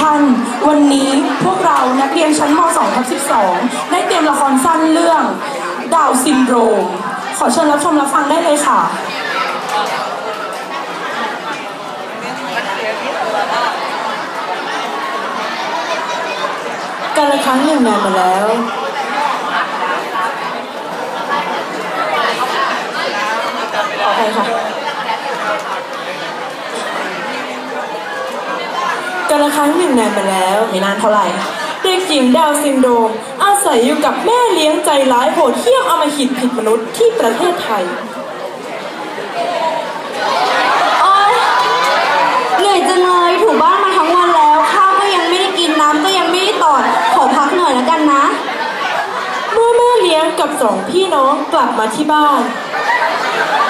ท่าน วันนี้พวกเรานักเรียนชั้นม .2 ทับ12 ได้เตรียมละครสั้นเรื่อง ดาวซินโดรม ขอเชิญรับชมรับฟังได้เลยค่ะกันละครั้งหนึ่งนานมาแล้ว ขออภัยค่ะ กันละครั้งหนึ่งนานมาแล้วไม่นานเท่าไหร่เด็กหญิงดาวน์ซินโดรมอาศัยอยู่กับแม่เลี้ยงใจร้ายโหดเหี้ยมอำมหิตผิดมนุษย์ที่ประเทศไทยโอ๊ยเหนื่อยจังเลยถูบ้านมาทั้งวันแล้ว ข้าวก็ยังไม่ได้กินน้ำก็ยังไม่ได้ตอด ขอพักหน่อยแล้วกันนะ เมื่อแม่เลี้ยงกับสองพี่น้องกลับมาที่บ้านนี่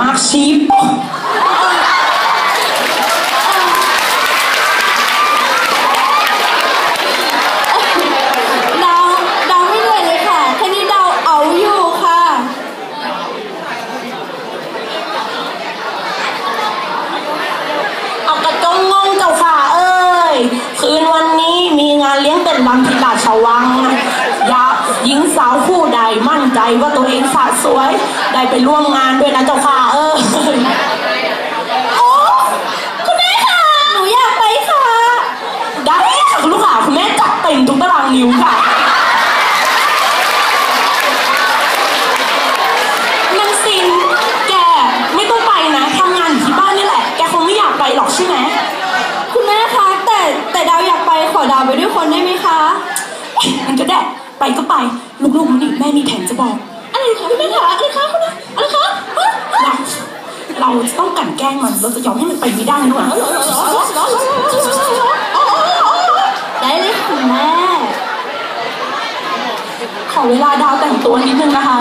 นแกเหนื่อ ยากชิปะดาวดาวไม่เหนื่อยเลยค่ะหญิงสาวผู้ใดมั่นใจว่าตัวเองสะสวย ได้ไปร่วมงานด้วยนะเจ้าค่ะเอ้ยโอ้คุณแม่ค่ะ หนูอยากไปค่ะ ได้ค่ะคุณลูกค้าคุณแม่จัดเต็มทุกตารางนิ้วค่ะนันซิน แกไม่ต้องไปนะทำงานอยู่ที่บ้านนี่แหละ แกคงไม่อยากไปหรอกใช่ไหม คุณแม่คะ แต่แต่ดาวอยากไปขอดาวไปด้วยคนได้ไหมคะ มันก็ ได้ไปก็ไป ลูกๆมันนี่แม่มีแผนจะบอก อะไรคะคุณแม่คะอะไรคะคุณแม่อะไรคะฮะฮะเราเราจะต้องกลั่นแกล้งมัน เราจะยอมให้มันไปไม่ได้นะหวะได้เลยค่ะคุณแม่ ขอเวลาดาวแต่งตัวนิดนึงนะคะ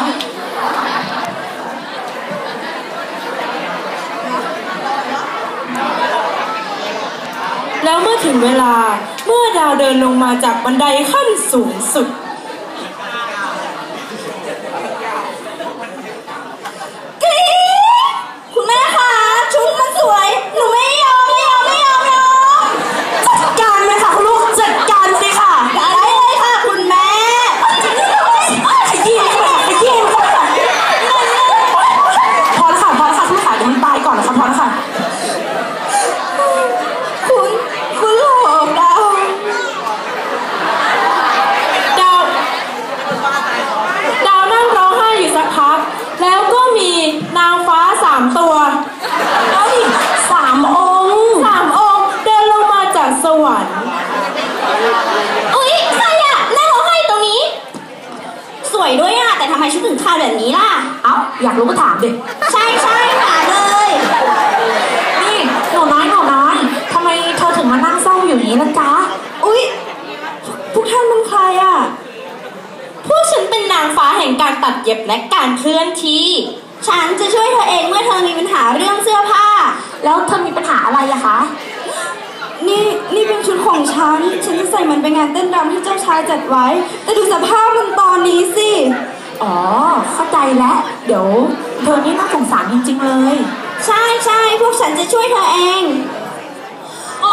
แล้วเมื่อถึงเวลาเมื่อดาวเดินลงมาจากบันไดขั้นสูงสุด กรี๊ดคุณแม่คะชุดมันสวย หนูไม่ยอมไม่ยอมไม่ยอมไม่ยอม จัดการเลยค่ะคุณลูกจัดการสิค่ะ ได้เลยค่ะคุณแม่ ขยี้เข้าไปค่ะขยี้เข้าไปค่ะพอแล้วค่ะพอแล้วค่ะคุณลูกขาเดี๋ยวมันตายก่อนนะคะพอแล้วค่ะ คุณคุณหลอกดาว ดาว ดาวนั่งร้องไห้อยู่สักพัก แล้วก็มีนางฟ้าสามตัว เอ้ยสามองค์ สามองค์เดินลงมาจากสวรรค์ อุ๊ยใครอะนั่งร้องไห้ตรงนี้ ส วยด้วยอะแต่ทำไมชุดถึงขาดแบบนี้ล่ะ เอ้าอยากรู้ก็ถามดิใช่ใช่ค่ะเลย นี่หนูน้อยหนูน้อยทำไมเธอถึงมานั่งเศร้าอยู่นี้ล่ะจ๊ะ อุ๊ย พวกท่านเป็นใครอะพวกฉันเป็นนางฟ้าแห่งการตัดเย็บและการเคลื่อนที่ ฉันจะช่วยเธอเองเมื่อเธอมีปัญหาเรื่องเสื้อผ้า แล้วเธอมีปัญหาอะไรอะคะ นี่นี่เป็นชุดของฉัน ฉันจะใส่มันไปงานเต้นรำที่เจ้าชายจัดไว้ แต่ดูสภาพมันตอนนี้ แล้ว เดี๋ยวเธอนี่น่าสงสารจริงๆเลย ใช่ใช่พวกฉันจะช่วยเธอเอง โอ้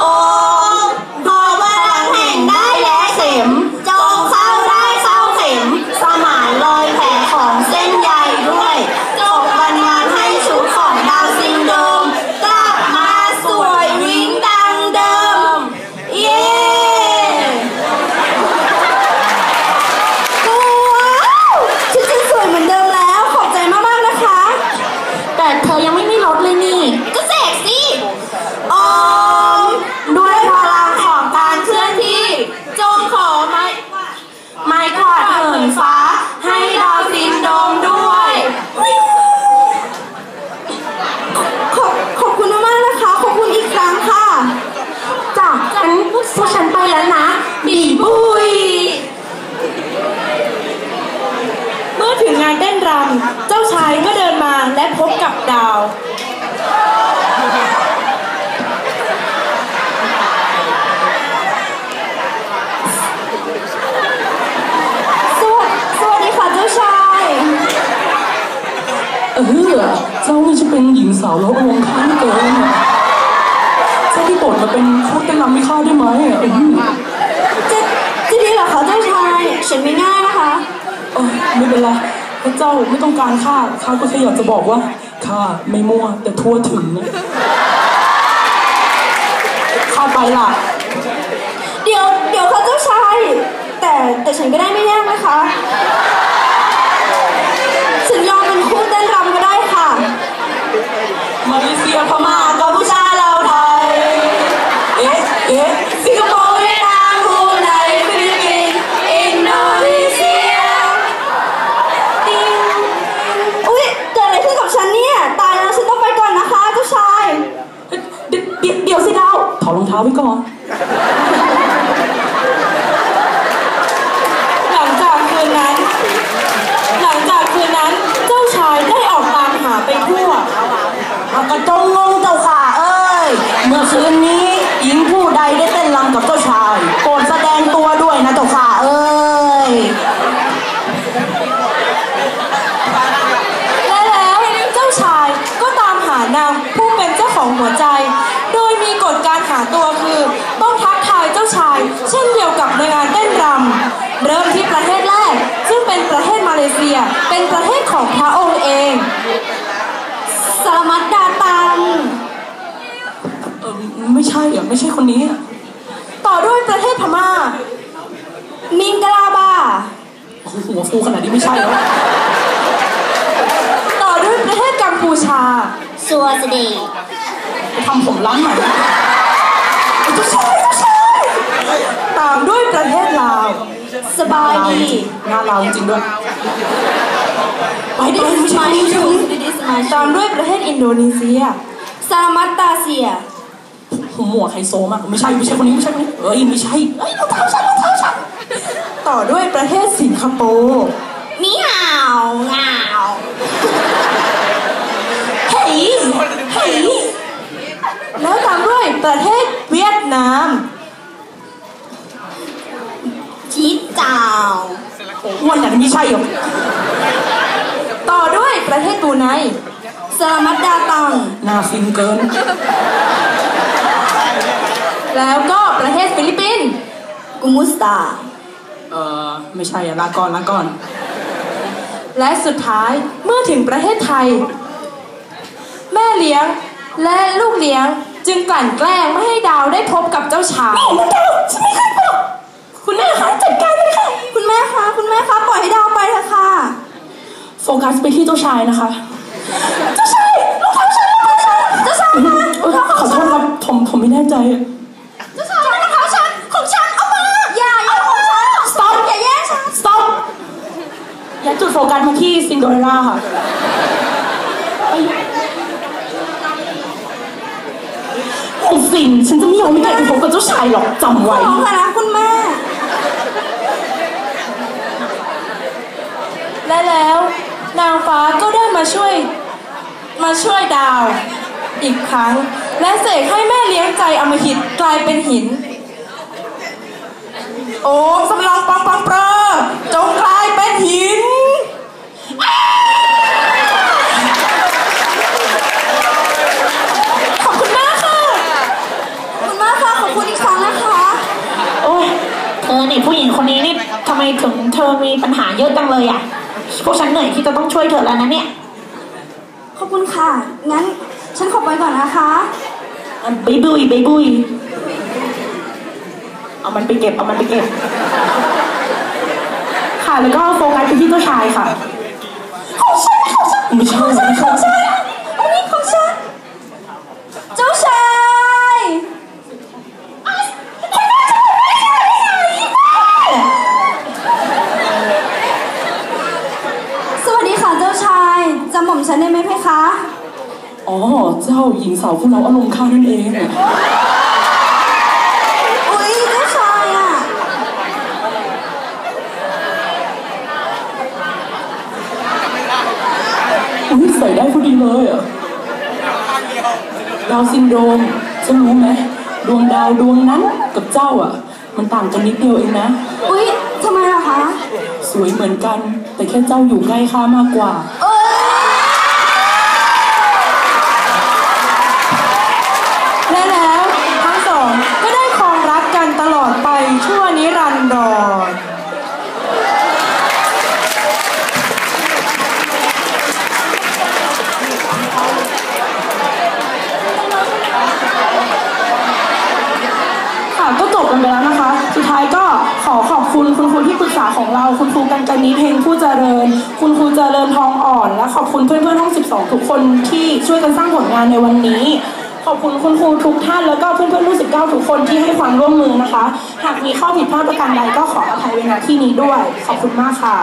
ขอพลังแห่งได้และเข็มจงเข้าได้เข้าเข็ม สมานรอยแผลของเส้นใยด้วย จงบันงานให้ชุดของดาวซินโดรมกลับมาสวยวิ้งดังเดิม เย้ว้าวชุดฉันสวยเหมือนเดิมแล้ว ขอบใจมากๆนะคะ แต่เธอยังไม่มีรถเลยนี่ ก็เสกสิออม ด้วยพลังของการ เคลื่อนที่ จงขอมา และพบกับดาว สวัสสวัสดีค่ะเจ้าชาย เออ เจ้านี่จะเป็นหญิงสาวแล้วอารมณ์ค้างเกินอะเจ้าที่โปรดมาเป็นผู้เต้นรำไม่ข้าได้ไหมอะอืมจะจะดีเหรอคะเจ้าชายฉันไม่ง่ายนะคะ เออไม่เป็นไรพระเจ้าไม่ต้องการข้าข้าก็แค่อยากจะบอกว่าข้าไม่มั่วแต่ทั่วถึงนะข้าไปล่ะเดี๋ยวเดี๋ยวค่ะเจ้าชายแต่แต่ฉันก็ได้ไม่แน่นะคะ ฉันยอมเป็นคู่เต้นรำก็ได้ค่ะ มาเลเซียพม่ากัมพูชาลาวไทย เอ๊ะ เอ๊ะ สิงคโปร์เวียดนามบรูไนฟิลิปปินส์อินโดนีเซียติงอุ๊ยเกิดอะไรขึ้นกับฉันเนี่ย ตายแล้วฉันต้องไปก่อนนะคะเจ้าชาย เดี๋ยวเดี๋ยวเดี๋ยวสิดาวถอดรองเท้าไว้ก่อน หลังจากคืนนั้น หลังจากคืนนั้นเจ้าชายได้ออกตามหาไปทั่วอากระจงงงเจ้าค่ะเอ้ย เมื่อคืนนี้ กับเจ้าชายโปรดแสดงตัวด้วยนะเจ้าค่ะเอ้ย และแล้วเจ้าชายก็ตามหานางผู้เป็นเจ้าของหัวใจ โดยมีกฎการหาตัวคือ ต้องทักทายเจ้าชาย เช่นเดียวกับในงานเต้นรำเริ่มที่ประเทศแรก ซึ่งเป็นประเทศมาเลเซีย เป็นประเทศของพระองค์เองสลามัดดาตันเออไม่ใช่อะไม่ใช่คนนี้อะ ต่อด้วยประเทศพม่า มิงกลาบา โอ้โหหัวฟูขนาดนี้ไม่ใช่แล้วต่อด้วยประเทศกัมพูชาสัวสดีทำผมร้านใหม่เจ้าชายเจ้าชายตามด้วยประเทศลาว สบายดีหน้าเราจริงด้วยไปไปไม่ใช่มาไม่ใช่ชูคนนี้ดิสมาตามด้วยประเทศอินโดนีเซียสลามัดตาเซียผม หมวกไฮโซมาก ไม่ใช่ไม่ใช่คนนี้ไม่ใช่คนนี้เอ้ยไม่ใช่เอ้ยรองเท้าฉันรองเท้าฉันต่อด้วยประเทศสิงคโปร์นี่ห่าวงาวเฮ้ยเฮ้ยแล้วตามด้วยประเทศเวียดนามจีจาวอ้วนขนาดนี้ไม่ใช่หรอกต่อด้วยประเทศบรูไนสลามัดดาตังหน้าฟินเกิน แล้วก็ประเทศฟิลิปปินส์กุมุสตา เออไม่ใช่อะลาก่อนลาก่อน และสุดท้ายเมื่อถึงประเทศไทย แม่เลี้ยงและลูกเลี้ยงจึงกลั่นแกล้งไม่ให้ดาวได้พบกับเจ้าชายคุณแม่คะจัดการเลยค่ะ คุณแม่คะคุณแม่คะปล่อยให้ดาวไปเถอะค่ะ โฟกัสไปที่เจ้าชายนะคะ เจ้าชายรองเท้าฉันรองเท้าฉันเจ้าชายเอ้ยขอโทษครับผมผมไม่แน่ใจ ฟกัสมาที่ซินโดเรลล่าค่ะโอ้สินฉันจะไม่ยอมไม่ได้ไปพบกับเจ้าชายหรอกจำไว้ ขอค่ะนะคุณแม่ และแล้วนางฟ้าก็ได้มาช่วยมาช่วยดาวอีกครั้ง และเสกให้แม่เลี้ยงใจอมหิตกลายเป็นหิน โอ้สำรองปังปังเปรอจงกลายเป็นหิน ขอบคุณมากค่ะ คุณแม่คะขอบคุณอีกครั้งนะคะ โอ้ยเธอนี่ผู้หญิงคนนี้นี่ทำไมถึงเธอมีปัญหาเยอะจังเลยอะ พวกฉัน เหนื่อยที่จะต้องช่วยเธอแล้วนะเนี่ย ขอบคุณค่ะ งั้นฉันขอไปก่อนนะคะบายบุยบายบุยเอามันไปเก็บ เอามันไปเก็บ ค่ะ แล้วก็โฟกัสไปที่เจ้าชายค่ะ ของฉันของฉันไม่ใช่ไม่ใช่อันนี้ของฉัน เจ้าชาย สวัสดีค่ะเจ้าชายจำหม่อม ฉันได้ไหมเพคะ อ๋อ เจ้าหญิงสาวผู้เราอารมณ์ข้านั่นเองอะอุ๊ยเจ้าชายอะอุ๊อุ้ยใส่ได้พอดีเลยอะ ดาวน์ซินโดรมจะรู้ไหมดวงดาวดวงนั้นกับเจ้าอะ มันต่างกันนิดเดียวเองนะ อุ๊ยทำไมล่ะคะ สวยเหมือนกัน แต่แค่เจ้าอยู่ใกล้ข้ามากกว่า เอ้ย และแล้วทั้งสองก็ได้ครองรักกันตลอดไปชั่วนิรันดร ค่ะก็จบกันไปแล้วนะคะ สุดท้ายก็ขอขอบคุณคุณครูที่ปรึกษาของเรา คุณครูกันกันนี้เพลงผู้เจริญ คุณครู เจริญทองอ่อน และขอบคุณเพื่อนๆห้อง 12 ทุกคนที่ช่วยกันสร้างผลงานในวันนี้ ขอบคุณคุณครูทุกท่าน แล้วก็เพื่อนๆรุ่น19 ทุกคนที่ให้ความร่วมมือนะคะ หากมีข้อผิดพลาดประการใดก็ขออภัยไว้ณที่นี้ด้วย ขอบคุณมากค่ะ